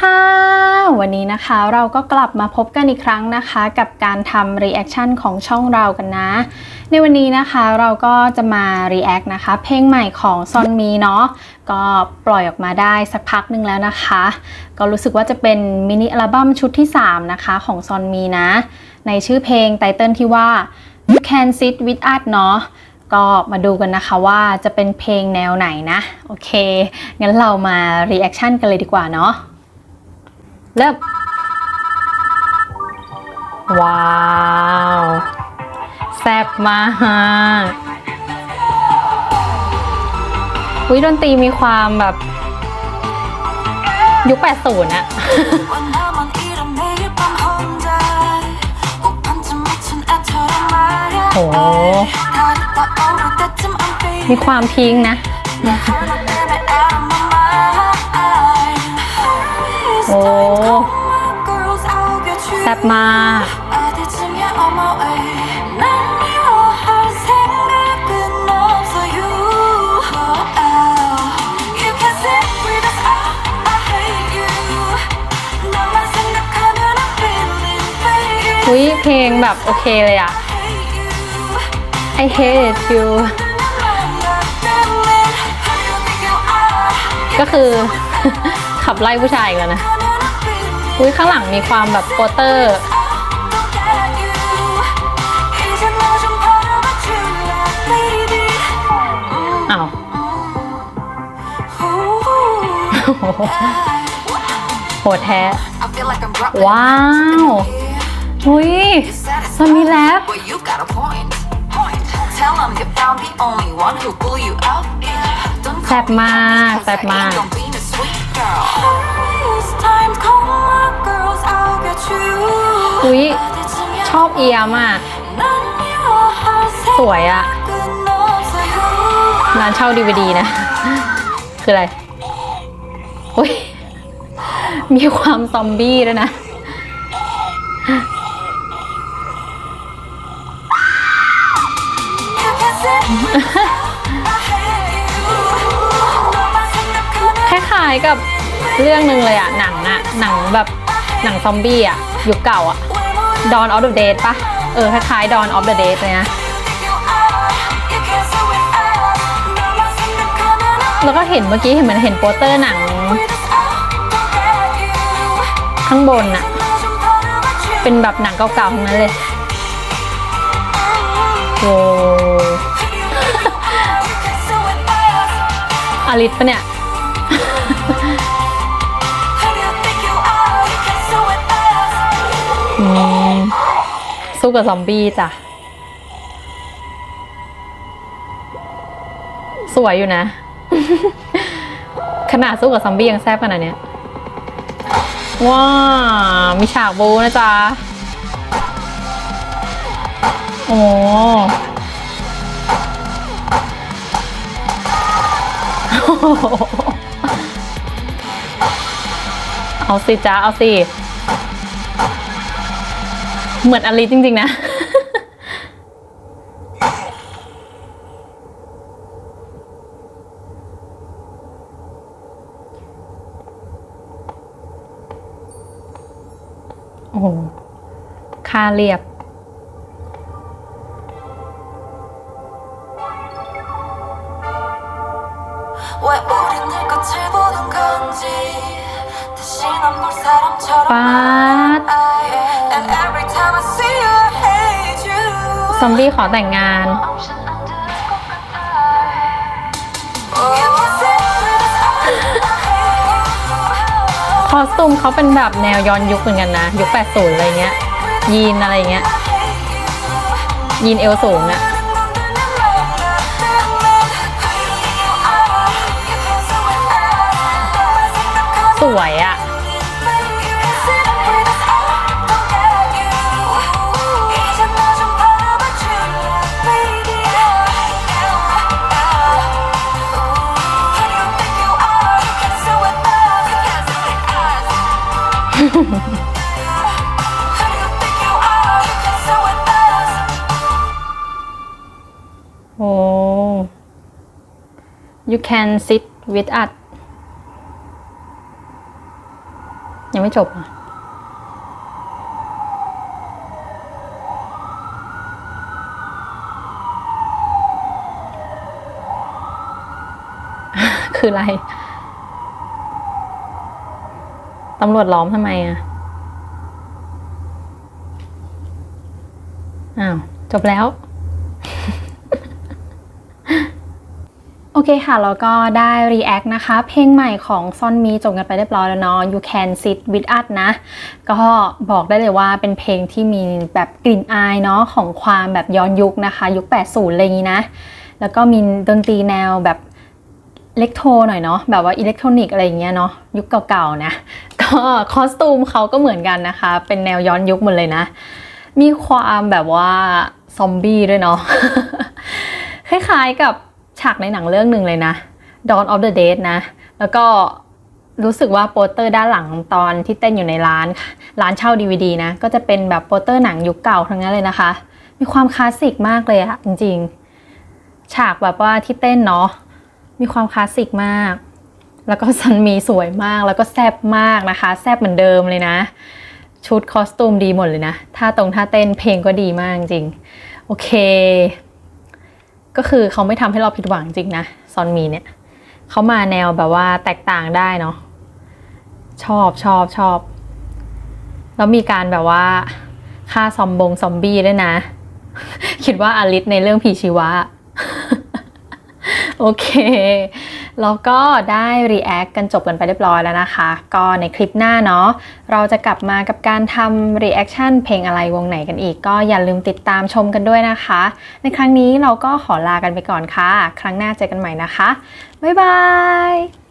ค่ะ วันนี้นะคะเราก็กลับมาพบกันอีกครั้งนะคะ กับการทำรีแอคชั่นของช่องเรากันนะ ในวันนี้นะคะเราก็จะมารีแอคนะคะ เพลงใหม่ของซอนมีเนาะก็ปล่อยออกมาได้สักพักหนึ่งแล้วนะคะ ก็รู้สึกว่าจะเป็นมินิอัลบั้มชุดที่ 3 นะคะของซอนมีนะ ในชื่อเพลงไตเติลที่ว่า You Can Sit With Us เนาะก็มาดูกันนะคะว่าจะเป็นเพลงแนวไหนนะ โอเค งั้นเรามารีแอคชั่นกันเลยดีกว่าเนาะ เริ่ม ว้าวแซบมากวิดนตรีมีความแบบ ยุค 80อะโอ้มีความพิงนะ มา อุ้ยเพลงแบบโอเคเลยอะ I hate you ก็คือ ขับไล่ผู้ชายอีกแล้วนะ อุ้ยข้างหลังมีความแบบโปสเตอร์อ้าวโหดแท้ ว้าวอุ้ยมันมีแรปแซ่บมากแซ่บมาก อุ้ยชอบเอียมอะ สวยอะ ร้านเช่าดีวดีนะ คืออะไร อุ้ย มีความซอมบี้ด้วยนะ คล้ายๆกับ เรื่องหนึ่งเลยอะหนังอะหนังแบบหนังซอมบี้อะยุคเก่าอะ Dawn of the Dead ปะเออคล้ายๆ Dawn of the Dead เลยนะแล้วก็เห็นเมื่อกี้เห็นเหมือนเห็นโปสเตอร์หนัง ข้างบนอะเป็นแบบหนังเก่าๆทั้งนั้นเลยโว้อลิสปะเนี่ย อืมสู้กับซอมบี้จ้ะ สวยอยู่นะ ขนาดสู้กับซอมบี้ยังแซ่บขนาดเนี้ย ว้ามีฉากบูนะจ๊ะ โอ้เอาสิจ้าเอาสิ เหมือนอลิสจริงๆนะ โอ้โหค่าเรียบ왜우 ซอมบี้ขอแต่งงาน คอสตูมเขาเป็นแบบแนวย้อนยุคเหมือนกันนะ ยุค 80 อะไรเงี้ย ยีนอะไรเงี้ย ยีนเอวสูงอะสวยอะ โอ้ you can sit with us ยังไม่จบอะคืออะไร ตำรวจล้อมทำไมอะ อ้าว จบแล้ว โอเคค่ะ แล้วก็ได้ react นะคะ เพลงใหม่ของซอนมีจบกันไปเรียบร้อยแล้วเนาะ You Can Sit With Us นะ ก็บอกได้เลยว่าเป็นเพลงที่มีแบบกลิ่นอายเนาะของความแบบย้อนยุคนะคะ ยุค 80 อะไรอย่างนี้นะ แล้วก็มีดนตรีแนวแบบเล็กโทหน่อยเนาะแบบว่าอิเล็กทรอนิกอะไรอย่างเงี้ยเนาะยุคเก่าๆนะ ก็คอสตูมเขาก็เหมือนกันนะคะ เป็นแนวย้อนยุคหมดเลยนะ มีความแบบว่าซอมบี้ด้วยเนาะ คล้ายๆกับฉากในหนังเรื่องหนึ่งเลยนะ Dawn of the Dead นะ แล้วก็รู้สึกว่าโปสเตอร์ด้านหลังตอนที่เต้นอยู่ในร้าน ร้านเช่า DVD นะ ก็จะเป็นแบบโปสเตอร์หนังยุคเก่าทั้งนั้นเลยนะคะ มีความคลาสสิกมากเลยอะจริงๆ ฉากแบบว่าที่เต้นเนาะ มีความคลาสสิกมาก แล้วก็ซันมีสวยมากแล้วก็แซบมากนะคะแซบเหมือนเดิมเลยนะ ชุดคอสตูมดีหมดเลยนะท่าตรงท่าเต้นเพลงก็ดีมากจริง โอเค ก็คือเขาไม่ทำให้เราผิดหวังจริงนะซอนมีเนี่ยเขามาแนวแบบว่าแตกต่างได้เนาะชอบชอบชอบ แล้วมีการแบบว่าฆ่าซอมบงซอมบี้ด้วยนะ คิดว่าอลิสในเรื่องผีชีวะ โอเค แล้วก็ได้ react กันจบกันไปเรียบร้อยแล้วนะคะ ก็ในคลิปหน้าเนาะเราจะกลับมากับการทำ reaction เพลงอะไรวงไหนกันอีก ก็อย่าลืมติดตามชมกันด้วยนะคะ ในครั้งนี้เราก็ขอลากันไปก่อนค่ะ ครั้งหน้าเจอกันใหม่นะคะ บ๊ายบาย